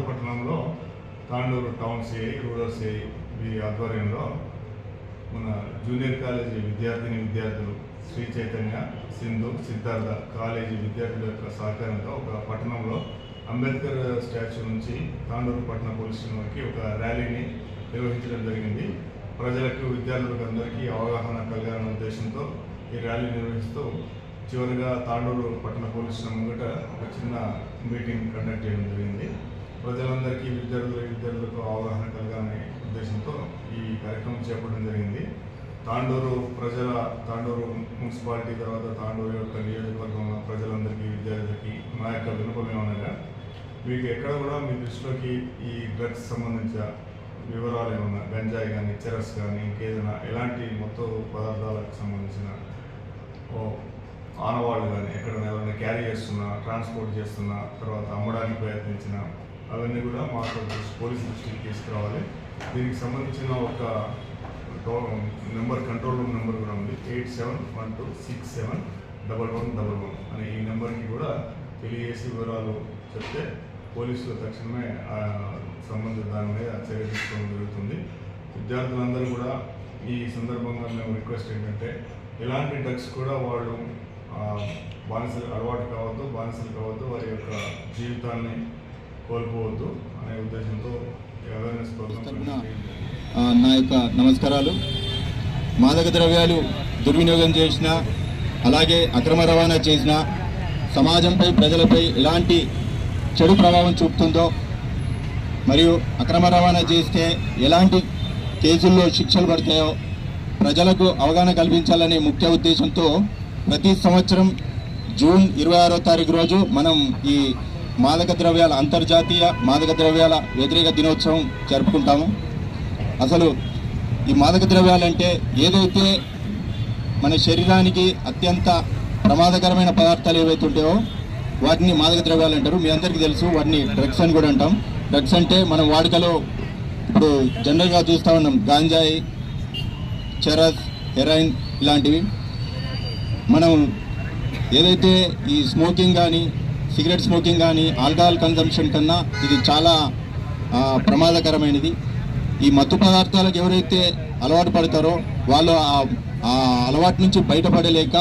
తాండూరు పట్టణంలో Tandur town CI rural CI ఈ ఆధ్వర్యంలో మన జూనియర్ కాలేజీ విద్యార్థిని విద్యార్థులు శ్రీ చైతన్య సింధు సిద్ధార్థ కాలేజీ విద్యార్థుల యొక్క సహకారంతో ఒక పట్టణంలో అంబేద్కర్ స్టాచ్యూ నుంచి తాండూరు పట్టణ పోలీస్ స్టేషన్కి వరకు ఒక ర్యాలీని నిర్వహించడం జరిగింది. ప్రజలకు విద్యార్థులకు అందరికీ అవగాహన కలగాలనే ఉద్దేశంతో ఈ ర్యాలీ నిర్వహిస్తూ చివరిగా తాండూరు పట్టణ పోలీస్ స్టేషన్ ముంగట ఒక చిన్న మీటింగ్ కండక్ట్ చేయడం జరిగింది. ప్రజలందరికీ విద్యార్థుల విద్యార్థులకు అవగాహన కలగాలనే ఉద్దేశంతో ఈ కార్యక్రమం చేపట్టడం జరిగింది. తాండూరు ప్రజల తాండూరు మున్సిపాలిటీ తర్వాత తాండూరు యొక్క నియోజకవర్గం ప్రజలందరికీ విద్యార్థులకి నా యొక్క వినపం ఏమనగా మీకు ఎక్కడ కూడా మీ దృష్టిలోకి ఈ డ్రగ్స్ సంబంధించిన వివరాలు ఏమన్నా గంజాయి కానీ చెరస్ కానీ ఇంకేదైనా ఎలాంటి మొత్తం పదార్థాలకు సంబంధించిన ఓ ఆనవాళ్ళు కానీ ఎక్కడైనా ఎవరైనా క్యారీ చేస్తున్నా ట్రాన్స్పోర్ట్ చేస్తున్నా తర్వాత అమ్మడానికి ప్రయత్నించిన అవన్నీ కూడా మాకు పోలీస్ దృష్టికి తీసుకురావాలి. దీనికి సంబంధించిన ఒక నెంబర్ కంట్రోల్ రూమ్ నెంబర్ కూడా ఉంది. Eight seven one two six seven double one double one అనే ఈ నెంబర్కి కూడా తెలియజేసి వివరాలు చెప్తే పోలీసులు తక్షణమే ఆ సంబంధిత దాని మీద చర్య తీసుకోవడం జరుగుతుంది. విద్యార్థులందరూ కూడా ఈ సందర్భంగా మేము రిక్వెస్ట్ ఏంటంటే ఎలాంటి డ్రగ్స్ కూడా వాళ్ళు బానిసలు అలవాటు కావద్దు బానిసలు కావద్దు వారి యొక్క జీవితాన్ని కోల్పోవద్దు అనే ఉద్దేశంతో అవేర్నెస్ నా యొక్క నమస్కారాలు. మాదక ద్రవ్యాలు దుర్వినియోగం చేసిన అలాగే అక్రమ రవాణా చేసిన సమాజంపై ప్రజలపై ఎలాంటి చెడు ప్రభావం చూపుతుందో మరియు అక్రమ రవాణా చేస్తే ఎలాంటి కేసుల్లో శిక్షలు పడతాయో ప్రజలకు అవగాహన కల్పించాలనే ముఖ్య ఉద్దేశంతో ప్రతి సంవత్సరం జూన్ ఇరవై ఆరో తారీఖు రోజు మనం ఈ మాదక ద్రవ్యాల అంతర్జాతీయ మాదక ద్రవ్యాల వ్యతిరేక దినోత్సవం జరుపుకుంటాము. అసలు ఈ మాదక ద్రవ్యాలంటే ఏదైతే మన శరీరానికి అత్యంత ప్రమాదకరమైన పదార్థాలు ఏవైతే ఉంటాయో వాటిని మాదక ద్రవ్యాలు అంటారు. మీ అందరికీ తెలుసు వాటిని డ్రగ్స్ అని కూడా అంటాం. డ్రగ్స్ అంటే మనం వాడుకలో ఇప్పుడు జనరల్గా చూస్తూ ఉన్నాం. గాంజాయి చెరస్ హెరాయిన్ ఇలాంటివి. మనం ఏదైతే ఈ స్మోకింగ్ కానీ సిగరెట్ స్మోకింగ్ కానీ ఆల్కహాల్ కన్జంప్షన్ కన్నా ఇది చాలా ప్రమాదకరమైనది. ఈ మత్తు పదార్థాలకు ఎవరైతే అలవాటు పడతారో వాళ్ళు ఆ- అలవాటు నుంచి బయటపడలేక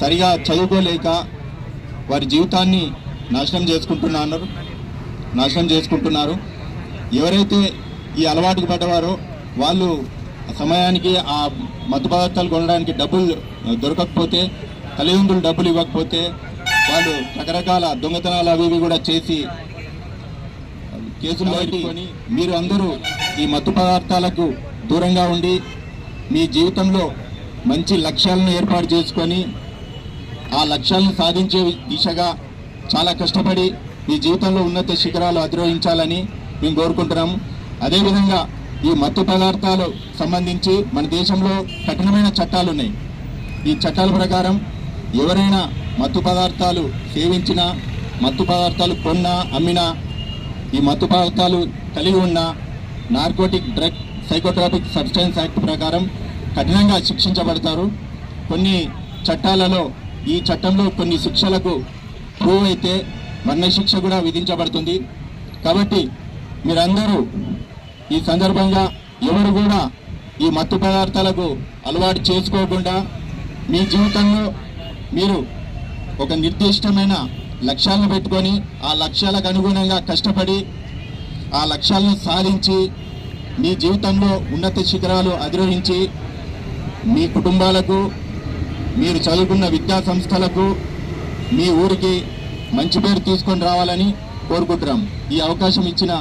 సరిగా చదువుకోలేక వారి జీవితాన్ని నాశనం చేసుకుంటున్నారు నాశనం చేసుకుంటున్నారు. ఎవరైతే ఈ అలవాటుకు పడ్డవారో వాళ్ళు సమయానికి ఆ మత్తు పదార్థాలు కొనడానికి డబ్బులు దొరకకపోతే తల్లిదండ్రులు డబ్బులు ఇవ్వకపోతే వాళ్ళు రకరకాల దొంగతనాలు అవి ఇవి కూడా చేసి కేసులు పెట్టుకొని మీరు అందరూ ఈ మత్తు పదార్థాలకు దూరంగా ఉండి మీ జీవితంలో మంచి లక్ష్యాలను ఏర్పాటు చేసుకొని ఆ లక్ష్యాలను సాధించే దిశగా చాలా కష్టపడి మీ జీవితంలో ఉన్నత శిఖరాలు అధిరోహించాలని మేము కోరుకుంటున్నాము. అదేవిధంగా ఈ మత్తు పదార్థాలు సంబంధించి మన దేశంలో కఠినమైన చట్టాలు ఉన్నాయి. ఈ చట్టాల ప్రకారం ఎవరైనా మత్తు పదార్థాలు సేవించిన మత్తు పదార్థాలు కొన్నా అమ్మినా ఈ మత్తు పదార్థాలు కలిగి ఉన్న narcotic drug psychotropic substance act ప్రకారం కఠినంగా శిక్షించబడతారు. కొన్ని చట్టాలలో ఈ చట్టంలో కొన్ని శిక్షలకు ప్రూవ్ అయితే మరణశిక్ష కూడా విధించబడుతుంది. కాబట్టి మీరందరూ ఈ సందర్భంగా ఎవరు కూడా ఈ మత్తు పదార్థాలకు అలవాటు చేసుకోకుండా మీ జీవితంలో మీరు ఒక నిర్దిష్టమైన లక్ష్యాలను పెట్టుకొని ఆ లక్ష్యాలకు అనుగుణంగా కష్టపడి ఆ లక్ష్యాలను సాధించి మీ జీవితంలో ఉన్నత శిఖరాలు అధిరోహించి మీ కుటుంబాలకు మీరు చదువుకున్న విద్యా సంస్థలకు మీ ఊరికి మంచి పేరు తీసుకొని రావాలని కోరుకుంటున్నాం. ఈ అవకాశం ఇచ్చిన